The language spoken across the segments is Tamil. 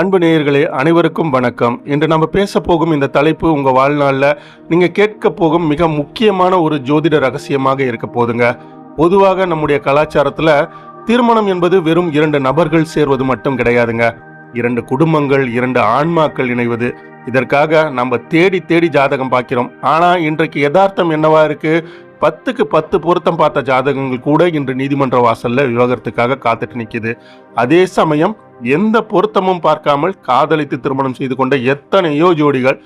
அன்பு நேயர்களே அனைவருக்கும் வணக்கம். இன்று நம்ம பேச போகும் இந்த தலைப்பு உங்கள் வாழ்நாளில் நீங்கள் கேட்க போகும் மிக முக்கியமான ஒரு ஜோதிட ரகசியமாக இருக்க போதுங்க பொதுவாக நம்முடைய கலாச்சாரத்தில் திருமணம் என்பது வெறும் இரண்டு நபர்கள் சேர்வது மட்டும் கிடையாதுங்க. இரண்டு குடும்பங்கள் இரண்டு ஆன்மாக்கள் இணைவது. இதற்காக நம்ம தேடி தேடி ஜாதகம் பார்க்கிறோம். ஆனால் இன்றைக்கு யதார்த்தம் என்னவா இருக்கு? பத்துக்கு பத்து பொருத்தம் பார்த்த ஜாதகங்கள் கூட இன்று நீதிமன்ற வாசல்ல விவாகரத்துக்காக காத்துட்டு நிக்குது. அதே சமயம் எந்த பொருத்தமும் பார்க்காமல் காதலித்து திருமணம் செய்து கொண்ட எத்தனையோ ஜோடிகள்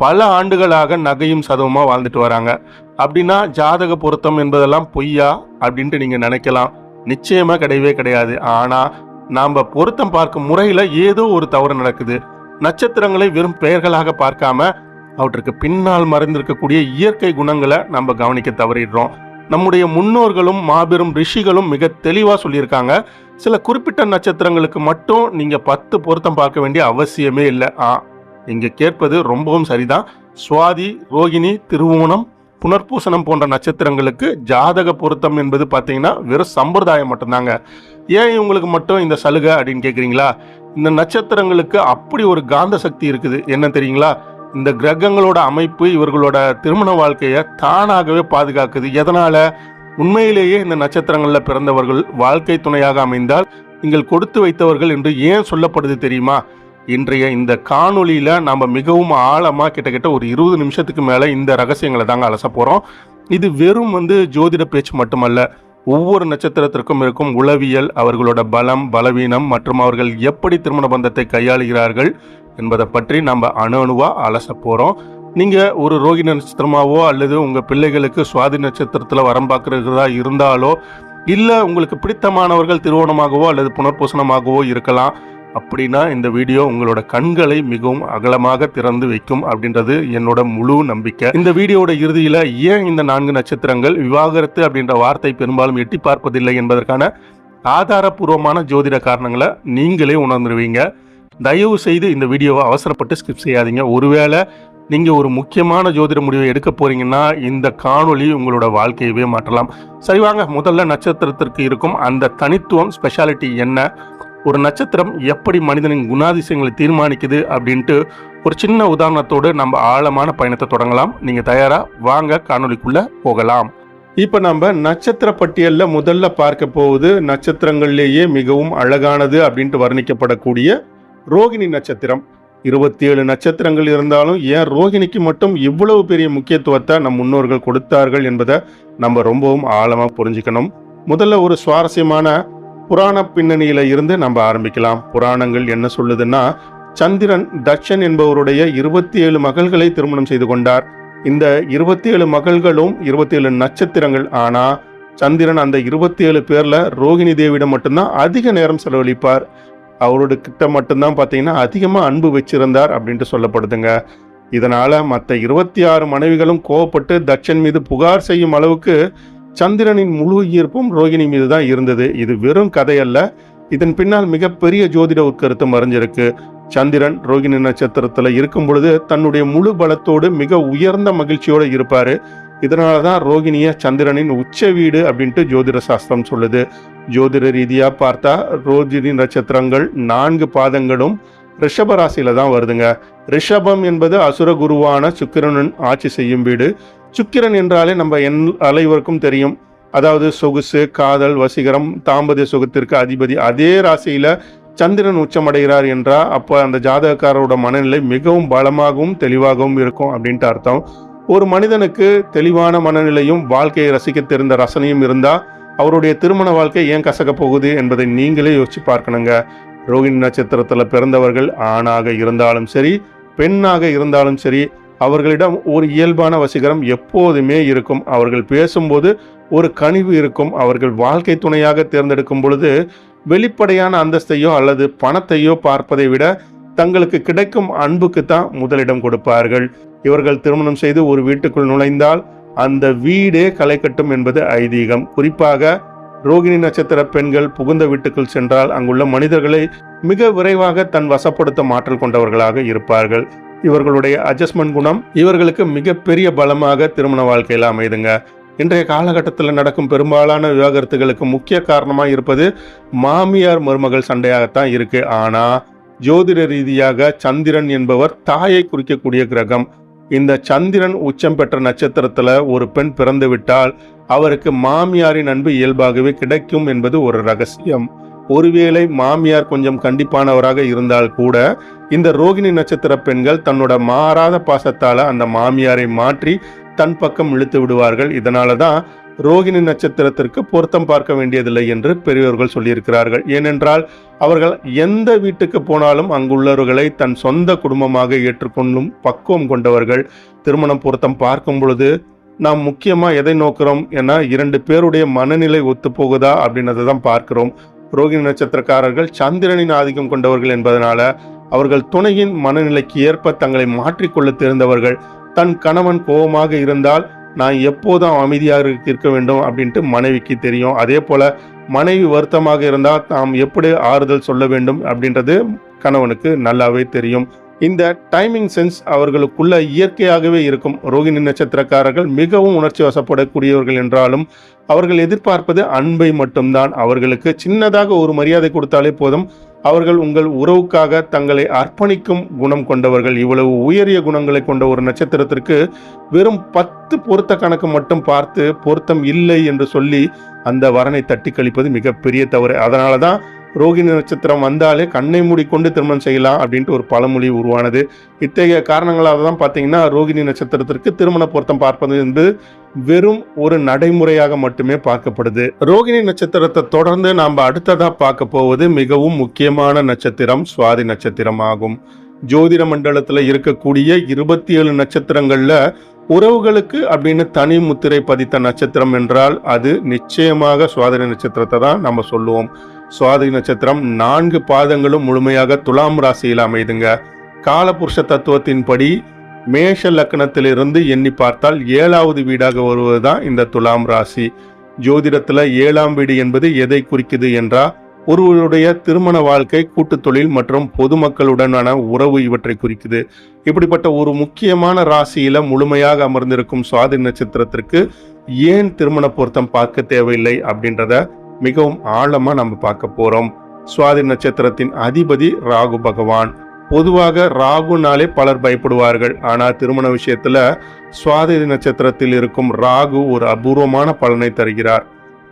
பல ஆண்டுகளாக நகையும் சதவமா வாழ்ந்துட்டு வராங்க. அப்படின்னா ஜாதக பொருத்தம் என்பதெல்லாம் பொய்யா அப்படின்ட்டு நீங்க நினைக்கலாம். நிச்சயமா கிடையவே கிடையாது. ஆனா நாம பொருத்தம் பார்க்கும் முறையில ஏதோ ஒரு தவறு நடக்குது. நட்சத்திரங்களை வெறும் பெயர்களாக பார்க்காம அவற்றுக்கு பின்னால் மறைந்திருக்கக்கூடிய இயற்கை குணங்களை நம்ம கவனிக்க தவறிடுறோம். நம்முடைய முன்னோர்களும் மாபெரும் ரிஷிகளும் மிக தெளிவாக சொல்லியிருக்காங்க. சில குறிப்பிட்ட நட்சத்திரங்களுக்கு மட்டும் நீங்கள் பத்து பொருத்தம் பார்க்க வேண்டிய அவசியமே இல்லை. ஆ இங்கே கேட்பது ரொம்பவும் சரிதான். சுவாதி ரோகிணி திருவோணம் புனர்பூசணம் போன்ற நட்சத்திரங்களுக்கு ஜாதக பொருத்தம் என்பது பார்த்தீங்கன்னா வெறும் சம்பிரதாயம் மட்டும்தாங்க. ஏன் இவங்களுக்கு மட்டும் இந்த சலுகை அப்படின்னு கேட்குறீங்களா இந்த நட்சத்திரங்களுக்கு அப்படி ஒரு காந்த சக்தி இருக்குது. என்ன தெரியுங்களா? இந்த கிரகங்களோட அமைப்பு இவர்களோட திருமண வாழ்க்கையை தானாகவே பாதுகாக்குது. எதனால? உண்மையிலேயே இந்த நட்சத்திரங்களில் பிறந்தவர்கள் வாழ்க்கை துணையாக அமைந்தால் நீங்கள் கொடுத்து வைத்தவர்கள் என்று ஏன் சொல்லப்படுது தெரியுமா? இன்றைய இந்த காணொளியில் நாம மிகவும் ஆழமாக கிட்டத்தட்ட ஒரு இருபது நிமிஷத்துக்கு மேலே இந்த ரகசியங்களை தாங்க அலச போகிறோம் இது வெறும் வந்து ஜோதிட பேச்சு மட்டுமல்ல. ஒவ்வொரு நட்சத்திரத்திற்கும் இருக்கும் உளவியல் அவர்களோட பலம் பலவீனம் மற்றும் அவர்கள் எப்படி திருமண பந்தத்தை கையாளுகிறார்கள் என்பதை பற்றி நம்ம அணு அணுவாக அலச போகிறோம் நீங்கள் ஒரு ரோகிணி நட்சத்திரமாவோ அல்லது உங்கள் பிள்ளைகளுக்கு சுவாதி நட்சத்திரத்தில் வரம் பார்க்குறதா இருந்தாலோ இல்லை உங்களுக்கு பிடித்தமானவர்கள் திருவோணமாகவோ அல்லது புனர்பூசணமாகவோ இருக்கலாம். அப்படின்னா இந்த வீடியோ உங்களோட கண்களை மிகவும் அகலமாக திறந்து வைக்கும் அப்படின்றது என்னோட முழு நம்பிக்கை. இந்த வீடியோட இறுதியில ஏன் இந்த நான்கு நட்சத்திரங்கள் விவாகரத்து அப்படின்ற வார்த்தை பெரும்பாலும் எட்டி பார்ப்பதில்லை என்பதற்கான ஆதாரபூர்வமான ஜோதிட காரணங்களை நீங்களே உணர்ந்துருவீங்க. தயவு செய்து இந்த வீடியோவை அவசரப்பட்டு ஸ்கிப் செய்யாதீங்க. ஒருவேளை நீங்கள் ஒரு முக்கியமான ஜோதிட முடிவை எடுக்க போறீங்கன்னா இந்த காணொளி உங்களோட வாழ்க்கையவே மாற்றலாம். சரி வாங்க முதல்ல நட்சத்திரத்திற்கு இருக்கும் அந்த தனித்துவம் ஸ்பெஷாலிட்டி என்ன? ஒரு நட்சத்திரம் எப்படி மனிதனின் குணாதிசயங்களை தீர்மானிக்குது அப்படின்ட்டு ஒரு சின்ன உதாரணத்தோடு நம்ம ஆழமான பயணத்தை தொடங்கலாம். நீங்க தயாரா? வாங்க காணொளிக்குள்ள போகலாம். இப்போ நம்ம நட்சத்திர பட்டியலில் முதல்ல பார்க்க போவது நட்சத்திரங்கள்லேயே மிகவும் அழகானது அப்படின்ட்டு வர்ணிக்கப்படக்கூடிய ரோகிணி நட்சத்திரம். இருபத்தி ஏழு நட்சத்திரங்கள் இருந்தாலும் ஏன் ரோகிணிக்கு மட்டும் இவ்வளவு பெரிய முக்கியத்துவத்தை நம் முன்னோர்கள் கொடுத்தார்கள் என்பதை நம்ம ரொம்பவும் ஆழமாக புரிஞ்சுக்கணும். முதல்ல ஒரு சுவாரஸ்யமான புராண பின்னணியில இருந்து நம்ம ஆரம்பிக்கலாம். புராணங்கள் என்ன சொல்லுதுன்னா சந்திரன் தட்சன் என்பவருடைய இருபத்தி ஏழு மகள்களை திருமணம் செய்து கொண்டார். இந்த இருபத்தி ஏழு மகள்களும் இருபத்தி ஏழு நட்சத்திரங்கள் ஆனா சந்திரன் அந்த இருபத்தி ஏழு பேர்ல ரோகிணி தேவியிடம் மட்டும்தான் அதிக நேரம் செலவழிப்பார். அவரோட கிட்ட மட்டும்தான் பார்த்தீங்கன்னா அதிகமாக அன்பு வச்சிருந்தார் அப்படின்ட்டு சொல்லப்படுதுங்க. இதனால மற்ற இருபத்தி ஆறு மனைவிகளும் கோவப்பட்டு தட்சன் மீது புகார் செய்யும் அளவுக்கு சந்திரனின் முழு ஈர்ப்பும் ரோகிணி மீது தான் இருந்தது. இது வெறும் கதையல்ல. இதன் பின்னால் மிகப்பெரிய ஜோதிட உட்கருத்து மறைஞ்சிருக்கு. சந்திரன் ரோகிணி நட்சத்திரத்தில் இருக்கும் பொழுது தன்னுடைய முழு பலத்தோடு மிக உயர்ந்த மகிழ்ச்சியோடு இருப்பாரு. இதனால தான் ரோகிணிய சந்திரனின் உச்ச வீடு அப்படின்ட்டு ஜோதிட சாஸ்திரம் சொல்லுது. ஜோதிட ரீதியாக பார்த்தா ரோகிணி நட்சத்திரங்கள் நான்கு பாதங்களும் ரிஷப ராசியில தான் வருதுங்க. ரிஷபம் என்பது அசுர குருவான சுக்கிரனின் ஆட்சி செய்யும் வீடு. சுக்கிரன் என்றாலே நம்ம என் அனைவருக்கும் தெரியும். அதாவது சொகுசு காதல் வசீகரம் தாம்பதிய சுகத்திற்கு அதிபதி. அதே ராசியில சந்திரன் உச்சமடைகிறார் என்றா அப்போ அந்த ஜாதகக்காரரோட மனநிலை மிகவும் பலமாகவும் தெளிவாகவும் இருக்கும் அப்படின்ட்டு அர்த்தம். ஒரு மனிதனுக்கு தெளிவான மனநிலையும் வாழ்க்கையை ரசிக்க தெரிந்த ரசனையும் இருந்தா அவருடைய திருமண வாழ்க்கை ஏன் கசக்க போகுது என்பதை நீங்களே யோசிச்சு பார்க்கணுங்க. ரோகிணி நட்சத்திரத்தில் பிறந்தவர்கள் ஆணாக இருந்தாலும் சரி பெண்ணாக இருந்தாலும் சரி அவர்களிடம் ஒரு இயல்பான வசீகரம் எப்போதுமே இருக்கும். அவர்கள் பேசும்போது ஒரு கனிவு இருக்கும். அவர்கள் வாழ்க்கை துணையாக தேர்ந்தெடுக்கும் பொழுது வெளிப்படையான அந்தஸ்தையோ அல்லது பணத்தையோ பார்ப்பதை விட தங்களுக்கு கிடைக்கும் அன்புக்கு தான் முதலிடம் கொடுப்பார்கள். இவர்கள் திருமணம் செய்து ஒரு வீட்டுக்குள் நுழைந்தால் அந்த வீடே களை கட்டும் என்பது ஐதீகம். குறிப்பாக ரோகிணி நட்சத்திர பெண்கள் புகுந்த வீட்டுக்குள் சென்றால் அங்குள்ள மனிதர்களை மிக விரைவாக தன் வசப்படுத்த மாற்றல் கொண்டவர்களாக இருப்பார்கள். இவர்களுடைய அட்ஜஸ்ட்மெண்ட் குணம் இவர்களுக்கு மிகப்பெரிய பலமாக திருமண வாழ்க்கையில் அமைதுங்க. இன்றைய காலகட்டத்தில் நடக்கும் பெரும்பாலான விவாகரத்துகளுக்கு முக்கிய காரணமாக இருப்பது மாமியார் மருமகள் சண்டையாகத்தான் இருக்கு. ஆனால் ஜோதிட ரீதியாக சந்திரன் என்பவர் தாயை குறிக்கக்கூடிய கிரகம். இந்த சந்திரன் உச்சம் பெற்ற நட்சத்திரத்தில் ஒரு பெண் பிறந்துவிட்டால் அவருக்கு மாமியாரின் அன்பு இயல்பாகவே கிடைக்கும் என்பது ஒரு ரகசியம். ஒருவேளை மாமியார் கொஞ்சம் கண்டிப்பானவராக இருந்தால் கூட இந்த ரோகிணி நட்சத்திர பெண்கள் தன்னோட மாறாத பாசத்தால அந்த மாமியாரை மாற்றி தன் பக்கம் இழுத்து விடுவார்கள். இதனால தான் ரோகிணி நட்சத்திரத்திற்கு பொருத்தம் பார்க்க வேண்டியதில்லை என்று பெரியவர்கள் சொல்லியிருக்கிறார்கள். ஏனென்றால் அவர்கள் எந்த வீட்டுக்கு போனாலும் அங்குள்ளவர்களை தன் சொந்த குடும்பமாக ஏற்றுக்கொள்ளும் பக்குவம் கொண்டவர்கள். திருமணம் பொருத்தம் பார்க்கும் பொழுது நாம் முக்கியமாக எதை நோக்கிறோம் என இரண்டு பேருடைய மனநிலை ஒத்து போகுதா அப்படின்றத தான் பார்க்கிறோம். ரோகிணி நட்சத்திரக்காரர்கள் சந்திரனின் ஆதிக்கம் கொண்டவர்கள் என்பதனால அவர்கள் துணையின் மனநிலைக்கு ஏற்ப தங்களை மாற்றிக்கொள்ள தெரிந்தவர்கள். தன் கணவன் கோபமாக இருந்தால் நான் எப்போதும் அமைதியாக இருக்க வேண்டும் அப்படின்ட்டு மனைவிக்கு தெரியும். அதே போல மனைவி வருத்தமாக இருந்தால் நாம் எப்படி ஆறுதல் சொல்ல வேண்டும் அப்படின்றது கணவனுக்கு நல்லாவே தெரியும். இந்த டைமிங் சென்ஸ் அவர்களுக்குள்ள இயற்கையாகவே இருக்கும். ரோகிணி நட்சத்திரக்காரர்கள் மிகவும் உணர்ச்சி வசப்படக்கூடியவர்கள் என்றாலும் அவர்கள் எதிர்பார்ப்பது அன்பை மட்டும்தான். அவர்களுக்கு சின்னதாக ஒரு மரியாதை கொடுத்தாலே போதும். அவர்கள் உங்கள் உறவுக்காக தங்களை அர்ப்பணிக்கும் குணம் கொண்டவர்கள். இவ்வளவு உயரிய குணங்களை கொண்ட ஒரு நட்சத்திரத்திற்கு வெறும் பத்து பொருத்த கணக்கு மட்டும் பார்த்து பொருத்தம் இல்லை என்று சொல்லி அந்த வரனை தட்டி கழிப்பது மிகப்பெரிய தவறு. அதனால தான் ரோகிணி நட்சத்திரம் வந்தாலே கண்ணை மூடிக்கொண்டு திருமணம் செய்யலாம் அப்படின்ட்டு ஒரு பழமொழி உருவானது. இத்தகைய காரணங்களாக தான் பார்த்தீங்கன்னா ரோகிணி நட்சத்திரத்திற்கு திருமண பொருத்தம் பார்ப்பது என்று வெறும் ஒரு நடைமுறையாக மட்டுமே பார்க்கப்படுது. ரோகிணி நட்சத்திரத்தை தொடர்ந்து நாம் அடுத்ததாக பார்க்க போவது மிகவும் முக்கியமான நட்சத்திரம் சுவாதி நட்சத்திரம் ஆகும். ஜோதிட மண்டலத்தில் இருக்கக்கூடிய இருபத்தி ஏழு நட்சத்திரங்களில் உறவுகளுக்கு அப்படின்னு தனி முத்திரை பதித்த நட்சத்திரம் என்றால் அது நிச்சயமாக சுவாதி நட்சத்திரத்தை தான் நம்ம சொல்லுவோம். சுவாதி நட்சத்திரம் நான்கு பாதங்களும் முழுமையாக துலாம் ராசியில் அமைதுங்க. காலபுருஷ தத்துவத்தின்படி மேஷ லக்னத்திலிருந்து எண்ணி பார்த்தால் ஏழாவது வீடாக வருவதுதான் இந்த துலாம் ராசி. ஜோதிடத்துல ஏழாம் வீடு என்பது எதை குறிக்குது என்றா ஒருவருடைய திருமண வாழ்க்கை கூட்டு தொழில் மற்றும் பொதுமக்களுடனான உறவு இவற்றை குறிக்குது. இப்படிப்பட்ட ஒரு முக்கியமான ராசியில முழுமையாக அமர்ந்திருக்கும் சுவாதி நட்சத்திரத்திற்கு ஏன் திருமண பொருத்தம் பார்க்க தேவையில்லை அப்படின்றத மிகவும் ஆழமா நம்ம பார்க்க போறோம். சுவாதி நட்சத்திரத்தின் அதிபதி ராகு பகவான். பொதுவாக ராகுனாலே பலர் பயப்படுவார்கள். ஆனால் திருமண விஷயத்துல சுவாதி நட்சத்திரத்தில் இருக்கும் ராகு ஒரு அபூர்வமான பலனை தருகிறார்.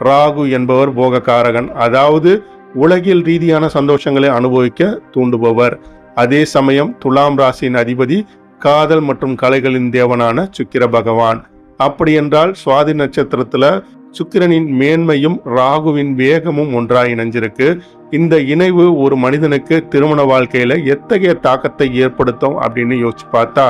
ராகு என்பவர் போகக்காரகன். அதாவது உலகில் ரீதியான சந்தோஷங்களை அனுபவிக்க தூண்டுபவர். அதே சமயம் துலாம் ராசியின் அதிபதி காதல் மற்றும் கலைகளின் தேவனான சுக்கிர பகவான். அப்படி என்றால் சுவாதி நட்சத்திரத்துல சுக்கிரனின் மேன்மையும் ராகுவின் வேகமும் ஒன்றாய் இணைஞ்சிருக்கு. இந்த இணைவு ஒரு மனிதனுக்கு திருமண வாழ்க்கையில எத்தகைய தாக்கத்தை ஏற்படுத்தும் அப்படின்னு யோசிச்சு பார்த்தா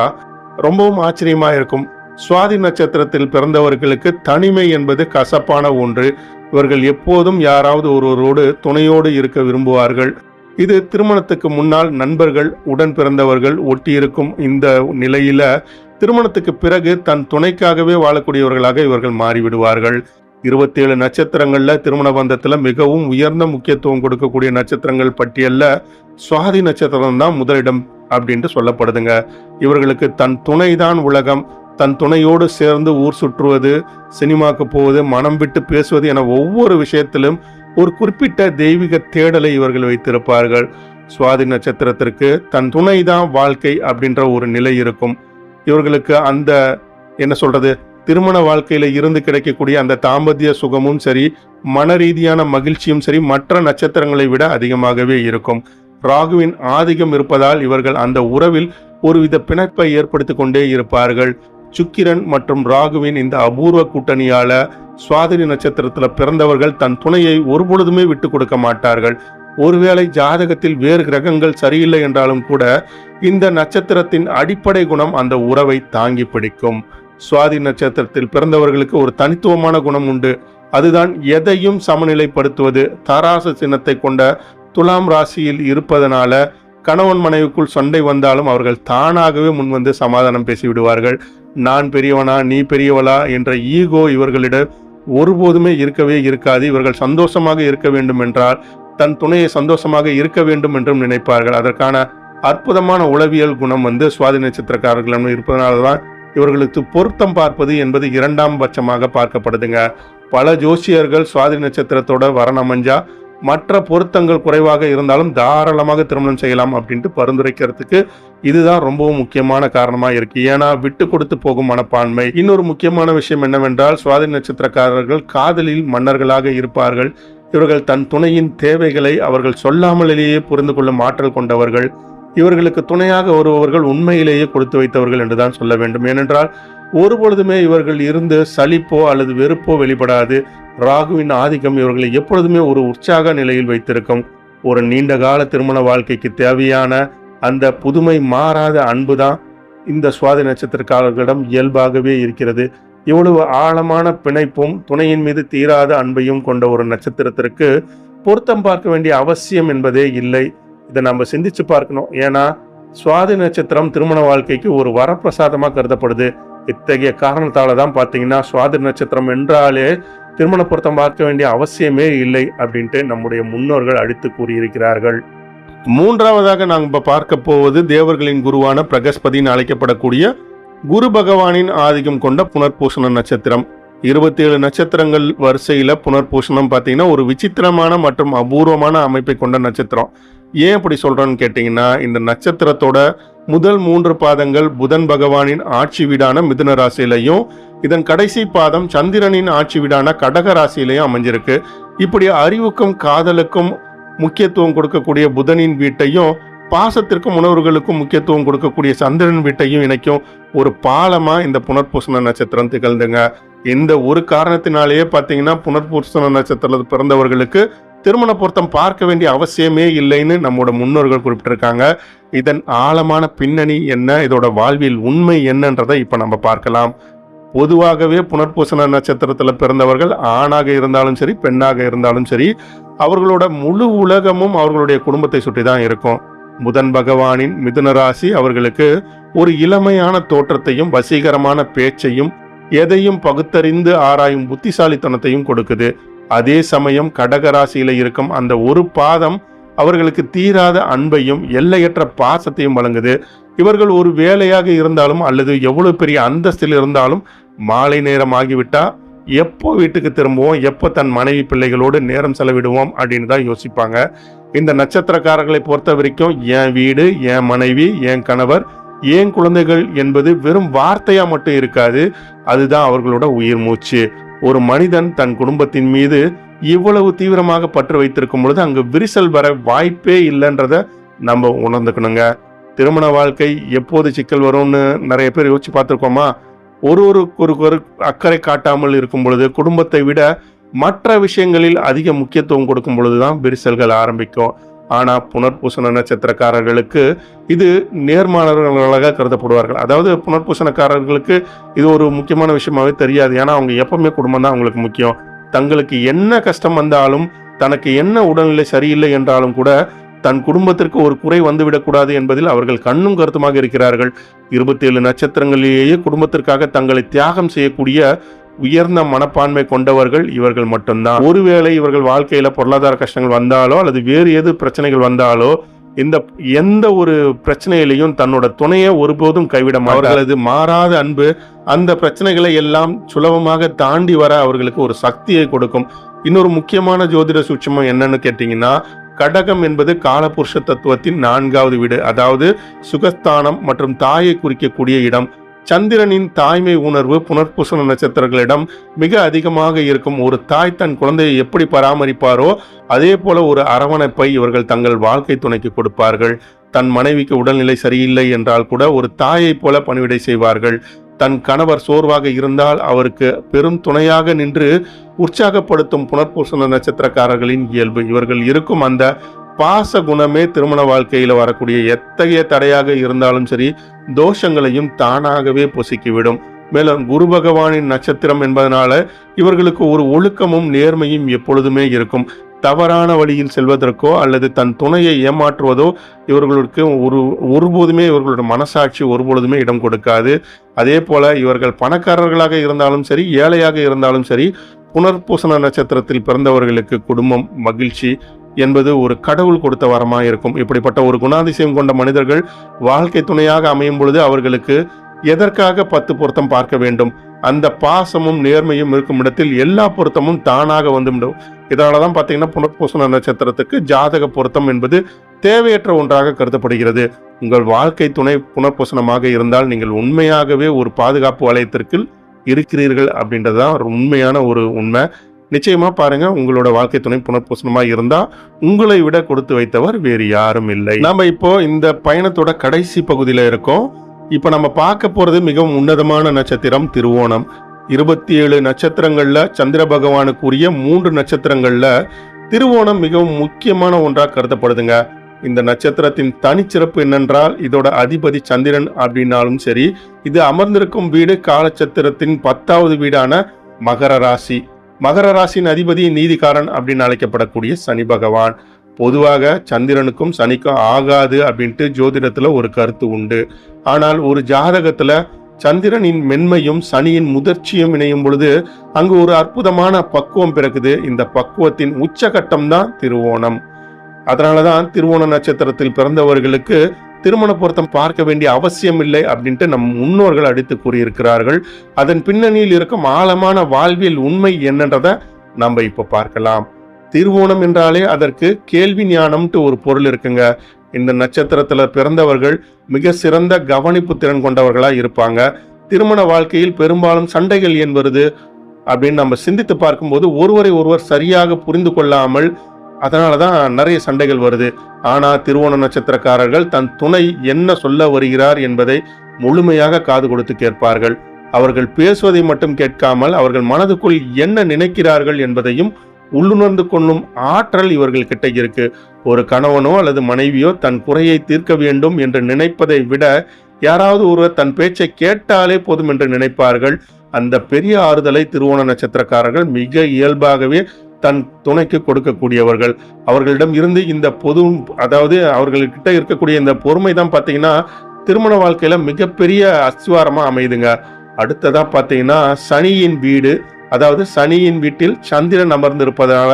ரொம்பவும் ஆச்சரியமா இருக்கும். சுவாதி நட்சத்திரத்தில் பிறந்தவர்களுக்கு தனிமை என்பது கசப்பான ஒன்று. இவர்கள் எப்போதும் யாராவது ஒருவரோடு துணையோடு இருக்க விரும்புவார்கள். இது திருமணத்துக்கு முன்னால் நண்பர்கள் உடன் பிறந்தவர்கள் ஒட்டியிருக்கும் இந்த நிலையில திருமணத்துக்கு பிறகு தன் துணைக்காகவே வாழக்கூடியவர்களாக இவர்கள் மாறிவிடுவார்கள். இருபத்தேழு நட்சத்திரங்களில் திருமண பந்தத்தில் மிகவும் உயர்ந்த முக்கியத்துவம் கொடுக்கக்கூடிய நட்சத்திரங்கள் பட்டியலில் சுவாதி நட்சத்திரம் தான் முதலிடம் அப்படின்ட்டு சொல்லப்படுதுங்க. இவர்களுக்கு தன் துணைதான் உலகம். தன் துணையோடு சேர்ந்து ஊர் சுற்றுவது சினிமாக்கு போவது மனம் விட்டு பேசுவது என ஒவ்வொரு விஷயத்திலும் ஒரு குறிப்பிட்ட தெய்வீக தேடலை இவர்கள் வைத்திருப்பார்கள். சுவாதி நட்சத்திரத்திற்கு தன் துணைதான் வாழ்க்கை அப்படின்ற ஒரு நிலை இருக்கும். இவர்களுக்கு அந்த என்ன சொல்றது திருமண வாழ்க்கையில இருந்து கிடைக்கக்கூடிய அந்த தாம்பத்திய சுகமும் சரி மன ரீதியான மகிழ்ச்சியும் சரி மற்ற நட்சத்திரங்களை விட அதிகமாகவே இருக்கும். ராகுவின் ஆதிக்கம் இருப்பதால் இவர்கள் அந்த உறவில் ஒருவித பிணைப்பை ஏற்படுத்தி கொண்டே இருப்பார்கள். சுக்கிரன் மற்றும் ராகுவின் இந்த அபூர்வ கூட்டணியால சுவாதிரி நட்சத்திரத்துல பிறந்தவர்கள் தன் துணையை ஒருபொழுதுமே விட்டு கொடுக்க மாட்டார்கள். ஒருவேளை ஜாதகத்தில் வேறு கிரகங்கள் சரியில்லை என்றாலும் கூட இந்த நட்சத்திரத்தின் அடிப்படை குணம் அந்த உறவை தாங்கி பிடிக்கும். சுவாதி நட்சத்திரத்தில் பிறந்தவர்களுக்கு ஒரு தனித்துவமான குணம் உண்டு. அதுதான் எதையும் சமநிலைப்படுத்துவது. தராசு சின்னத்தை கொண்ட துலாம் ராசியில் இருப்பதனால கணவன் மனைவிக்குள் சண்டை வந்தாலும் அவர்கள் தானாகவே முன்வந்து சமாதானம் பேசிவிடுவார்கள். நான் பெரியவனா நீ பெரியவளா என்ற ஈகோ இவர்களிடம் ஒருபோதுமே இருக்கவே இருக்காது. இவர்கள் சந்தோஷமாக இருக்க வேண்டும் என்றால் தன் துணையை சந்தோஷமாக இருக்க வேண்டும் என்றும் நினைப்பார்கள். அதற்கான அற்புதமான உளவியல் குணம் வந்து சுவாதி நட்சத்திரக்காரர்களிடம் இருப்பதனால தான் இவர்களுக்கு பொருத்தம் பார்ப்பது என்பது இரண்டாம் பட்சமாக பார்க்கப்படுதுங்க. பல ஜோசியர்கள் சுவாதி நட்சத்திரத்தோட வரணம் அமைஞ்சா மற்ற பொருத்தங்கள் குறைவாக இருந்தாலும் தாராளமாக திருமணம் செய்யலாம் அப்படின்ட்டு பரிந்துரைக்கிறதுக்கு இதுதான் ரொம்பவும் முக்கியமான காரணமாக இருக்கு. ஏன்னா விட்டு கொடுத்து போகும் மனப்பான்மை. இன்னொரு முக்கியமான விஷயம் என்னவென்றால் சுவாதி நட்சத்திரக்காரர்கள் காதலில் மன்னர்களாக இருப்பார்கள். இவர்கள் தன் துணையின் தேவைகளை அவர்கள் சொல்லாமலேயே புரிந்து கொள்ளும் ஆற்றல் கொண்டவர்கள். இவர்களுக்கு துணையாக வருபவர்கள் உண்மையிலேயே கொடுத்து வைத்தவர்கள் என்றுதான் சொல்ல வேண்டும். ஏனென்றால் ஒருபொழுதுமே இவர்கள் இருந்து சலிப்போ அல்லது வெறுப்போ வெளிப்படாது. ராகுவின் ஆதிக்கம் இவர்களை எப்பொழுதுமே ஒரு உற்சாக நிலையில் வைத்திருக்கும். ஒரு நீண்ட கால திருமண வாழ்க்கைக்கு தேவையான அந்த புதுமை மாறாத அன்பு தான் இந்த சுவாதி நட்சத்திரக்காரர்களிடம் இயல்பாகவே இருக்கிறது. இவ்வளவு ஆழமான பிணைப்பும் துணையின் மீது தீராத அன்பையும் கொண்ட ஒரு நட்சத்திரத்திற்கு பொருத்தம் பார்க்க வேண்டிய அவசியம் என்பதே இல்லை. இதை நம்ம சிந்திச்சு பார்க்கணும். ஏன்னா சுவாதி நட்சத்திரம் திருமண வாழ்க்கைக்கு ஒரு வரப்பிரசாதமாக கருதப்படுது. இத்தகைய காரணத்தால தான் பார்த்தீங்கன்னா சுவாதி நட்சத்திரம் என்றாலே திருமண பொருத்தம் பார்க்க வேண்டிய அவசியமே இல்லை அப்படின்ட்டு நம்முடைய முன்னோர்கள் அடித்து கூறியிருக்கிறார்கள். மூன்றாவதாக நாம் இப்போ பார்க்க போவது தேவர்களின் குருவான பிரகஸ்பதின்னு அழைக்கப்படக்கூடிய குரு பகவானின் ஆதிக்கம் கொண்ட புனர்பூசண நட்சத்திரம். இருபத்தி ஏழு நட்சத்திரங்கள் வரிசையில் புனர்பூசணம் பார்த்தீங்கன்னா ஒரு விசித்திரமான மற்றும் அபூர்வமான அமைப்பை கொண்ட நட்சத்திரம். ஏன் அப்படி சொல்றேன்னு கேட்டிங்கன்னா இந்த நட்சத்திரத்தோட முதல் மூன்று பாதங்கள் புதன் பகவானின் ஆட்சி வீடான மிதுன ராசியிலையும் இதன் கடைசி பாதம் சந்திரனின் ஆட்சி வீடான கடக ராசியிலையும் அமைஞ்சிருக்கு. இப்படி அறிவுக்கும் காதலுக்கும் முக்கியத்துவம் கொடுக்கக்கூடிய புதனின் வீட்டையும் பாசத்திற்கும் உணர்வுகளுக்கும் முக்கியத்துவம் கொடுக்கக்கூடிய சந்திரன் வீட்டையும் இணைக்கும் ஒரு பாலமா இந்த புனர்பூசண நட்சத்திரம் திகழ்ந்துங்க. இந்த ஒரு காரணத்தினாலேயே பார்த்தீங்கன்னா புனர்பூசண நட்சத்திரத்தில் பிறந்தவர்களுக்கு திருமண பொருத்தம் பார்க்க வேண்டிய அவசியமே இல்லைன்னு நம்மோட முன்னோர்கள் குறிப்பிட்டிருக்காங்க. இதன் ஆழமான பின்னணி என்ன? இதோட வாழ்வில் உண்மை என்னன்றதை இப்போ நம்ம பார்க்கலாம். பொதுவாகவே புனர்பூசண நட்சத்திரத்தில் பிறந்தவர்கள் ஆணாக இருந்தாலும் சரி பெண்ணாக இருந்தாலும் சரி அவர்களோட முழு உலகமும் அவர்களுடைய குடும்பத்தை சுற்றி தான் இருக்கும். புதன் பகவானின் மிதுன ராசி அவர்களுக்கு ஒரு இளமையான தோற்றத்தையும் வசீகரமான பேச்சையும் எதையும் பகுத்தறிந்து ஆராயும் புத்திசாலித்தனத்தையும் கொடுக்குது. அதே சமயம் கடகராசியில் இருக்கும் அந்த ஒரு பாதம் அவர்களுக்கு தீராத அன்பையும் எல்லையற்ற பாசத்தையும் வழங்குது. இவர்கள் ஒரு வேலையாக இருந்தாலும் அல்லது எவ்வளவு பெரிய அந்தஸ்தில் இருந்தாலும் மாலை நேரம் ஆகிவிட்டா எப்போ வீட்டுக்கு திரும்புவோம் எப்போ தன் மனைவி பிள்ளைகளோடு நேரம் செலவிடுவோம் அப்படின்னு தான் யோசிப்பாங்க. இந்த நட்சத்திரக்காரர்களை பொறுத்த வரைக்கும் என் வீடு என் மனைவி என் கணவர் ஏன் குழந்தைகள் என்பது வெறும் வார்த்தையா மட்டும் இருக்காது. அதுதான் அவர்களோட உயிர் மூச்சு. ஒரு மனிதன் தன் குடும்பத்தின் மீது இவ்வளவு தீவிரமாக பற்று வைத்திருக்கும் பொழுது அங்கு விரிசல் வர வாய்ப்பே இல்லைன்றத நம்ம உணர்ந்துக்கணுங்க. திருமண வாழ்க்கை எப்போது சிக்கல் வரும்னு நிறைய பேர் யோசிச்சு பார்த்துருக்கோமா? ஒரு ஒரு ஒரு ஒரு அக்கறை காட்டாமல் இருக்கும் பொழுது குடும்பத்தை விட மற்ற விஷயங்களில் அதிக முக்கியத்துவம் கொடுக்கும் பொழுதுதான் விரிசல்கள் ஆரம்பிக்கும். ஆனால் புனர்பூசண நட்சத்திரக்காரர்களுக்கு இது நேர்மாணர்களாக கருதப்படுவார்கள். அதாவது புனர்பூசணக்காரர்களுக்கு இது ஒரு முக்கியமான விஷயமாவே தெரியாது. ஏன்னா அவங்க எப்பவுமே குடும்பம் தான் அவங்களுக்கு முக்கியம். தங்களுக்கு என்ன கஷ்டம் வந்தாலும் தனக்கு என்ன உடல்நிலை சரியில்லை என்றாலும் கூட தன் குடும்பத்திற்கு ஒரு குறை வந்துவிடக்கூடாது என்பதில் அவர்கள் கண்ணும் கருத்துமாக இருக்கிறார்கள். இருபத்தி ஏழு நட்சத்திரங்களிலேயே குடும்பத்திற்காக தங்களை தியாகம் செய்யக்கூடிய உயர்ந்த மனப்பான்மை கொண்டவர்கள் இவர்கள் மட்டும்தான். ஒருவேளை இவர்கள் வாழ்க்கையில பொருளாதார கஷ்டங்கள் வந்தாலோ அல்லது வேறு எது பிரச்சனைகள் வந்தாலோ இந்த எந்த ஒரு பிரச்சனையிலையும் தன்னோட துணையை ஒருபோதும் கைவிட அவர்களது மாறாத அன்பு அந்த பிரச்சனைகளை எல்லாம் சுலபமாக தாண்டி வர அவர்களுக்கு ஒரு சக்தியை கொடுக்கும். இன்னொரு முக்கியமான ஜோதிட சூட்சமம் என்னன்னு கேட்டீங்கன்னா கடகம் என்பது காலபுருஷ தத்துவத்தின் நான்காவது வீடு. அதாவது சுகஸ்தானம் மற்றும் தாயை குறிக்கக்கூடிய இடம். சந்திரனின் தாய்மை உணர்வு புனர்பூசண நட்சத்திரங்களிடம் மிக அதிகமாக இருக்கும் ஒரு தாய் தன் குழந்தையை எப்படி பராமரிப்பாரோ அதே போல ஒரு அரவணைப்பை இவர்கள் தங்கள் வாழ்க்கை துணைக்கு கொடுப்பார்கள். தன் மனைவிக்கு உடல்நிலை சரியில்லை என்றால் கூட ஒரு தாயைப் போல பணிவிடை செய்வார்கள். தன் கணவர் சோர்வாக இருந்தால் அவருக்கு பெரும் துணையாக நின்று உற்சாகப்படுத்தும் புனர்பூசண நட்சத்திரக்காரர்களின் இயல்பு இவர்கள் இருக்கும் அந்த பாச குணமே திருமண வாழ்க்கையில் வரக்கூடிய எத்தகைய தடையாக இருந்தாலும் சரி தோஷங்களையும் தானாகவே பொசுக்கிவிடும். மேலும் குரு பகவானின் நட்சத்திரம் என்பதனால இவர்களுக்கு ஒரு ஒழுக்கமும் நேர்மையும் எப்பொழுதுமே இருக்கும். தவறான வழியில் செல்வதற்கோ அல்லது தன் துணையை ஏமாற்றுவதோ இவர்களுக்கு ஒரு ஒருபோதுமே இவர்களுடைய மனசாட்சி ஒருபொழுதுமே இடம் கொடுக்காது. அதே போல இவர்கள் பணக்காரர்களாக இருந்தாலும் சரி ஏழையாக இருந்தாலும் சரி புனர்பூசண நட்சத்திரத்தில் பிறந்தவர்களுக்கு குடும்பம் மகிழ்ச்சி என்பது ஒரு கடவுள் கொடுத்த வரமாக இருக்கும். இப்படிப்பட்ட ஒரு குணாதிசயம் கொண்ட மனிதர்கள் வாழ்க்கை துணையாக அமையும் பொழுது அவர்களுக்கு எதற்காக பத்து பொருத்தம் பார்க்க வேண்டும்? அந்த பாசமும் நேர்மையும் இருக்கும் இடத்தில் எல்லா பொருத்தமும் தானாக வந்துவிடும். இதனால தான் பார்த்தீங்கன்னா புனர்பூசண நட்சத்திரத்துக்கு ஜாதக பொருத்தம் என்பது தேவையற்ற ஒன்றாக கருதப்படுகிறது. உங்கள் வாழ்க்கை துணை புனர்பூசணமாக இருந்தால் நீங்கள் உண்மையாகவே ஒரு பாதுகாப்பு வலயத்திற்குள் இருக்கிறீர்கள் அப்படின்றது தான் உண்மையான ஒரு உண்மை. நிச்சயமாக பாருங்கள் உங்களோட வாழ்க்கை துணை புனர்பூசணமாக இருந்தால் உங்களை விட கொடுத்து வைத்தவர் வேறு யாரும் இல்லை. நம்ம இப்போ இந்த பயணத்தோட கடைசி பகுதியில் இருக்கோம். இப்போ நம்ம பார்க்க போகிறது மிகவும் உன்னதமான நட்சத்திரம் திருவோணம். இருபத்தி ஏழு நட்சத்திரங்களில் சந்திர பகவானுக்குரிய மூன்று நட்சத்திரங்களில் திருவோணம் மிகவும் முக்கியமான ஒன்றாக கருதப்படுதுங்க. இந்த நட்சத்திரத்தின் தனிச்சிறப்பு என்னென்றால் இதோட அதிபதி சந்திரன் அப்படின்னாலும் சரி இது அமர்ந்திருக்கும் வீடு காலச்சத்திரத்தின் பத்தாவது வீடான மகர ராசி. மகர ராசியின் அதிபதி நீதிகாரன் அப்படின்னு அழைக்கப்படக்கூடிய சனி பகவான். பொதுவாக சந்திரனுக்கும் சனிக்கும் ஆகாது அப்படின்ட்டு ஜோதிடத்துல ஒரு கருத்து உண்டு. ஆனால் ஒரு ஜாதகத்துல சந்திரனின் மென்மையும் சனியின் முதிர்ச்சியும் இணையும் பொழுது அங்கு ஒரு அற்புதமான பக்குவம் பிறக்குது. இந்த பக்குவத்தின் உச்சகட்டம் தான் திருவோணம். அதனாலதான் திருவோண நட்சத்திரத்தில் பிறந்தவர்களுக்கு திருமண பொருத்தம் பார்க்க வேண்டிய அவசியம் இல்லை அப்படின்ட்டு நம் முன்னோர்கள் அடித்து கூறியிருக்கிறார்கள். அதன் பின்னணியில் இருக்கும் ஆழமான வாழ்வியல் உண்மை என்னன்றதை நம்ம இப்போ பார்க்கலாம். திருவோணம் என்றாலே அதற்கு கேள்வி ஞானம்ட்டு ஒரு பொருள் இருக்குங்க. இந்த நட்சத்திரத்தில் பிறந்தவர்கள் மிக சிறந்த கவனிப்பு திறன் கொண்டவர்களாக இருப்பாங்க. திருமண வாழ்க்கையில் பெரும்பாலும் சண்டைகள் ஏன் வருது? அப்படின்னு நம்ம சிந்தித்து பார்க்கும்போது ஒருவரை ஒருவர் சரியாக புரிந்து கொள்ளாமல் அதனால தான் நிறைய சண்டைகள் வருது. ஆனால் திருவோண நட்சத்திரக்காரர்கள் தன் துணை என்ன சொல்ல வருகிறார் என்பதை முழுமையாக காது கொடுத்து கேட்பார்கள். அவர்கள் பேசுவதை மட்டும் கேட்காமல் அவர்கள் மனதுக்குள் என்ன நினைக்கிறார்கள் என்பதையும் உள்ளுணர்ந்து கொள்ளும் ஆற்றல் இவர்கள் கிட்ட இருக்கு. ஒரு கணவனோ அல்லது மனைவியோ தன் குறையை தீர்க்க வேண்டும் என்று நினைப்பதை விட யாராவது ஒருவர் தன் பேச்சை கேட்டாலே போதும் என்று நினைப்பார்கள். அந்த பெரிய ஆறுதலை திருவோண நட்சத்திரக்காரர்கள் மிக இயல்பாகவே தன் துணைக்கு கொடுக்கக்கூடியவர்கள். அவர்களிடம் இருந்து இந்த பொது அதாவது அவர்கள்கிட்ட இருக்கக்கூடிய இந்த பொறுமை தான் பார்த்தீங்கன்னா திருமண வாழ்க்கையில மிகப்பெரிய அஸ்திவாரமாக அமையுதுங்க. அடுத்ததாக பார்த்தீங்கன்னா சனியின் வீடு அதாவது சனியின் வீட்டில் சந்திரன் அமர்ந்திருப்பதனால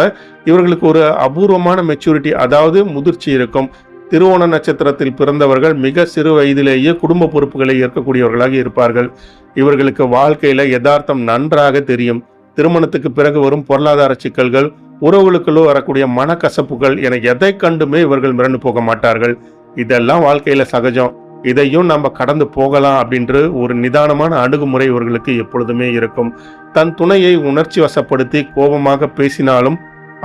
இவர்களுக்கு ஒரு அபூர்வமான மெச்சூரிட்டி அதாவது முதிர்ச்சி இருக்கும். திருவோண நட்சத்திரத்தில் பிறந்தவர்கள் மிக சிறு வயதிலேயே குடும்ப பொறுப்புகளை ஏற்கக்கூடியவர்களாக இருப்பார்கள். இவர்களுக்கு வாழ்க்கையில் யதார்த்தம் நன்றாக தெரியும். திருமணத்துக்கு பிறகு வரும் பொருளாதார சிக்கல்கள் உறவுகளுக்குள்ளோ வரக்கூடிய மனக்கசப்புகள் என எதை கண்டுமே இவர்கள் மிரண்டு போக மாட்டார்கள். இதெல்லாம் வாழ்க்கையில சகஜம். இதையும் நம்ம கடந்து போகலாம் அப்படின்ற ஒரு நிதானமான அணுகுமுறை இவர்களுக்கு எப்பொழுதுமே இருக்கும். தன் துணையை உணர்ச்சி வசப்படுத்தி கோபமாக பேசினாலும்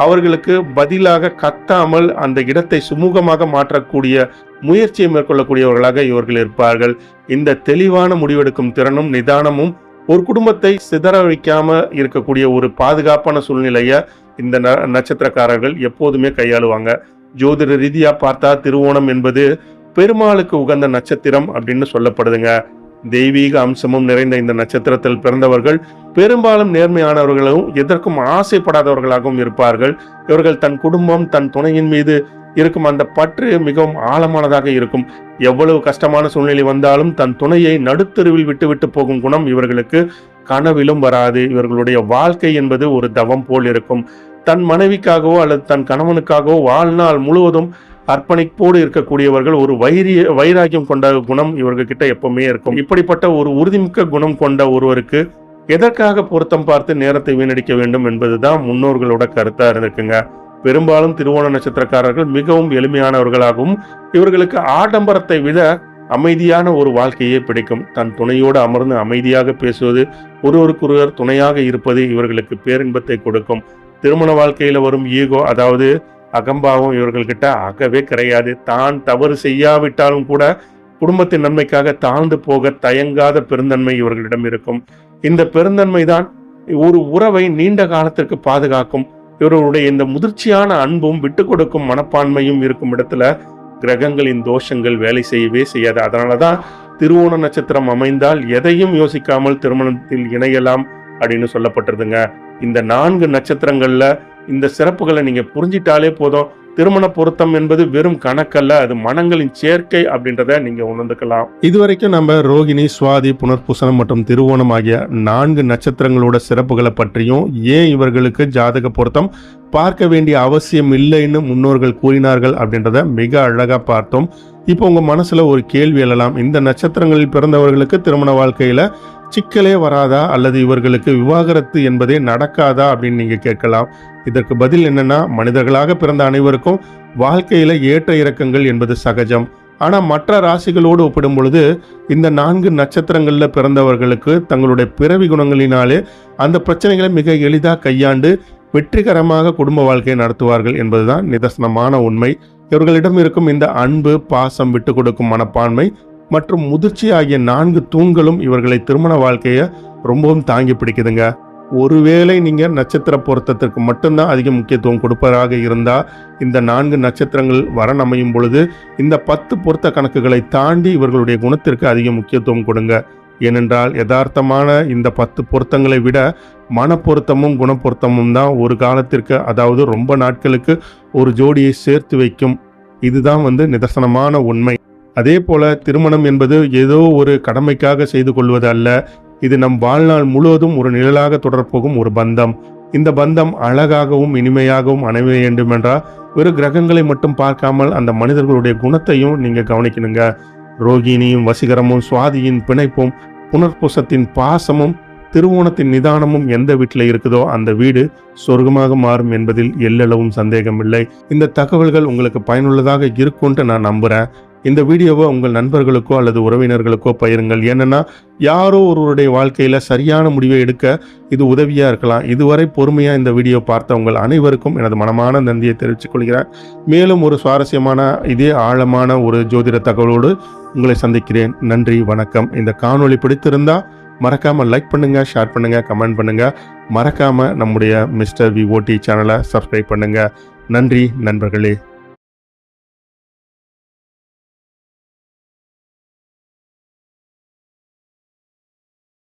அவர்களுக்கு பதிலாக கத்தாமல் அந்த இடத்தை சுமூகமாக மாற்றக்கூடிய முயற்சியை மேற்கொள்ளக்கூடியவர்களாக இவர்கள் இருப்பார்கள். இந்த தெளிவான முடிவெடுக்கும் திறனும் நிதானமும் ஒரு குடும்பத்தை சிதற வைக்காம இருக்கக்கூடிய ஒரு பாதுகாப்பான சூழ்நிலையை இந்த ந- நட்சத்திரக்காரர்கள் எப்போதுமே கையாளுவாங்க. ஜோதிட ரீதியா பார்த்தா திருவோணம் என்பது பெருமாளுக்கு உகந்த நட்சத்திரம் அப்படின்னு சொல்லப்படுதுங்க. தெய்வீக அம்சமும் நிறைந்த இந்த நட்சத்திரத்தில் பிறந்தவர்கள் பெரும்பாலும் நேர்மையானவர்களும் எதற்கும் ஆசைப்படாதவர்களாகவும் இருப்பார்கள். இவர்கள் தன் குடும்பம் தன் துணையின் மீது இருக்கும் அந்த பற்று மிகவும் ஆழமானதாக இருக்கும். எவ்வளவு கஷ்டமான சூழ்நிலை வந்தாலும் தன் துணையை நடுத்தெருவில் விட்டுவிட்டு போகும் குணம் இவர்களுக்கு கனவிலும் வராது. இவர்களுடைய வாழ்க்கை என்பது ஒரு தவம் போல் இருக்கும். தன் மனைவிக்காகவோ அல்லது தன் கணவனுக்காகவோ வாழ்நாள் முழுவதும் அர்ப்பணிப்போடு இருக்கக்கூடியவர்கள் ஒரு வைரிய வைராக்கியம் கொண்ட குணம் இவர்கள் கிட்ட எப்பவுமே இருக்கும். இப்படிப்பட்ட ஒரு உறுதிமிக்க குணம் கொண்ட ஒருவருக்கு எதற்காக பொருத்தம் பார்த்து நேரத்தை வீணடிக்க வேண்டும் என்பதுதான் முன்னோர்களோட கருத்தா இருந்திருக்குங்க. பெரும்பாலும் திருவோண நட்சத்திரக்காரர்கள் மிகவும் எளிமையானவர்களாகவும் இவர்களுக்கு ஆடம்பரத்தை விட அமைதியான ஒரு வாழ்க்கையே பிடிக்கும். தன் துணையோடு அமர்ந்து அமைதியாக பேசுவது ஒருவருக்கொருவர் துணையாக இருப்பது இவர்களுக்கு பேரின்பத்தை கொடுக்கும். திருமண வாழ்க்கையில் வரும் ஈகோ அதாவது அகம்பாவம் இவர்கள்கிட்ட அகவே கிடையாது. தான் தவறு செய்யாவிட்டாலும் கூட குடும்பத்தின் நன்மைக்காக தாழ்ந்து போக தயங்காத பெருந்தன்மை இவர்களிடம் இருக்கும். இந்த பெருந்தன்மை தான் ஒரு உறவை நீண்ட காலத்திற்கு பாதுகாக்கும். இவர்களுடைய இந்த முதிர்ச்சியான அன்பும் விட்டு கொடுக்கும் மனப்பான்மையும் இருக்கும் இடத்துல கிரகங்களின் தோஷங்கள் வேலை செய்யவே செய்யாது. அதனாலதான் திருவோண நட்சத்திரம் அமைந்தால் எதையும் யோசிக்காமல் திருமணத்தில் இணையலாம் அப்படின்னு சொல்லப்பட்டிருதுங்க. இந்த நான்கு நட்சத்திரங்களில் இந்த சிறப்புகளை நீங்கள் புரிஞ்சிட்டாலே போதும். திருமண பொருத்தம் என்பது வெறும் கணக்கல்ல அது மனங்களின் சேர்க்கை அப்படின்றத நீங்க உணர்ந்துக்கலாம். இதுவரைக்கும் நம்ம ரோகிணி சுவாதி புனர்பூசணம் மற்றும் திருவோணம் ஆகிய நான்கு நட்சத்திரங்களோட சிறப்புகளை பற்றியும் ஏன் இவர்களுக்கு ஜாதக பொருத்தம் பார்க்க வேண்டிய அவசியம் இல்லைன்னு முன்னோர்கள் கூறினார்கள் அப்படின்றத மிக அழகா பார்த்தோம். இப்போ உங்க மனசுல ஒரு கேள்வி எழலாம். இந்த நட்சத்திரங்களில் பிறந்தவர்களுக்கு திருமண வாழ்க்கையில சிக்கலே வராதா அல்லது இவர்களுக்கு விவாகரத்து என்பதே நடக்காதா அப்படின்னு நீங்கள் கேட்கலாம். இதற்கு பதில் என்னன்னா மனிதர்களாக பிறந்த அனைவருக்கும் வாழ்க்கையில் ஏற்ற இறக்கங்கள் என்பது சகஜம். ஆனால் மற்ற ராசிகளோடு ஒப்பிடும் பொழுது இந்த நான்கு நட்சத்திரங்களில் பிறந்தவர்களுக்கு தங்களுடைய பிறவி குணங்களினாலே அந்த பிரச்சனைகளை மிக எளிதாக கையாண்டு வெற்றிகரமாக குடும்ப வாழ்க்கையை நடத்துவார்கள் என்பதுதான் நிதர்சனமான உண்மை. இவர்களிடம் இருக்கும் இந்த அன்பு பாசம் விட்டு கொடுக்கும் மனப்பான்மை மற்றும் முதிர்ச்சி ஆகிய நான்கு தூண்களும் இவர்களை திருமண வாழ்க்கையை ரொம்பவும் தாங்கி பிடிக்குதுங்க. ஒருவேளை நீங்க நட்சத்திர பொருத்தத்திற்கு மட்டும்தான் அதிக முக்கியத்துவம் கொடுப்பதாக இருந்தா இந்த நான்கு நட்சத்திரங்கள் வரன் அமையும் பொழுது இந்த பத்து பொருத்த கணக்குகளை தாண்டி இவர்களுடைய குணத்திற்கு அதிக முக்கியத்துவம் கொடுங்க. ஏனென்றால் யதார்த்தமான இந்த பத்து பொருத்தங்களை விட மன பொருத்தமும் குணப்பொருத்தமும் தான் ஒரு காலத்திற்கு அதாவது ரொம்ப நாட்களுக்கு ஒரு ஜோடியை சேர்த்து வைக்கும். இதுதான் வந்து நிதர்சனமான உண்மை. அதே போல திருமணம் என்பது ஏதோ ஒரு கடமைக்காக செய்து கொள்வது அல்ல. இது நம் வாழ்நாள் முழுவதும் ஒரு நிழலாக தொடரப்போகும் ஒரு பந்தம். இந்த பந்தம் அழகாகவும் இனிமையாகவும் அணைய வேண்டுமென்றால் வெறும் கிரகங்களை மட்டும் பார்க்காமல் அந்த மனிதர்களுடைய குணத்தையும் நீங்க கவனிக்கணுங்க. ரோகிணியும் வசீகரமும் சுவாதியின் பிணைப்பும் புனர்பூசத்தின் பாசமும் திருவோணத்தின் நிதானமும் எந்த வீட்டில் இருக்குதோ அந்த வீடு சொர்க்கமாக மாறும் என்பதில் எல்லளவும் சந்தேகமில்லை. இந்த தகவல்கள் உங்களுக்கு பயனுள்ளதாக இருக்கும்ன்ட்டு நான் நம்புறேன். இந்த வீடியோவை உங்கள் நண்பர்களுக்கோ அல்லது உறவினர்களுக்கோ பயிருங்கள் ஏன்னா யாரோ ஒருவருடைய வாழ்க்கையில் சரியான முடிவை எடுக்க இது உதவியாக இருக்கலாம். இதுவரை பொறுமையாக இந்த வீடியோ பார்த்த உங்கள் அனைவருக்கும் எனது மனமான நன்றியை தெரிவித்துக் கொள்கிறேன். மேலும் ஒரு சுவாரஸ்யமான இதே ஆழமான ஒரு ஜோதிட தகவலோடு உங்களை சந்திக்கிறேன். நன்றி வணக்கம். இந்த காணொளி பிடித்திருந்தால் மறக்காமல் லைக் பண்ணுங்கள் ஷேர் பண்ணுங்கள் கமெண்ட் பண்ணுங்கள் மறக்காமல் நம்முடைய மிஸ்டர் விஓடி சேனலை சப்ஸ்கிரைப் பண்ணுங்கள் நன்றி நண்பர்களே.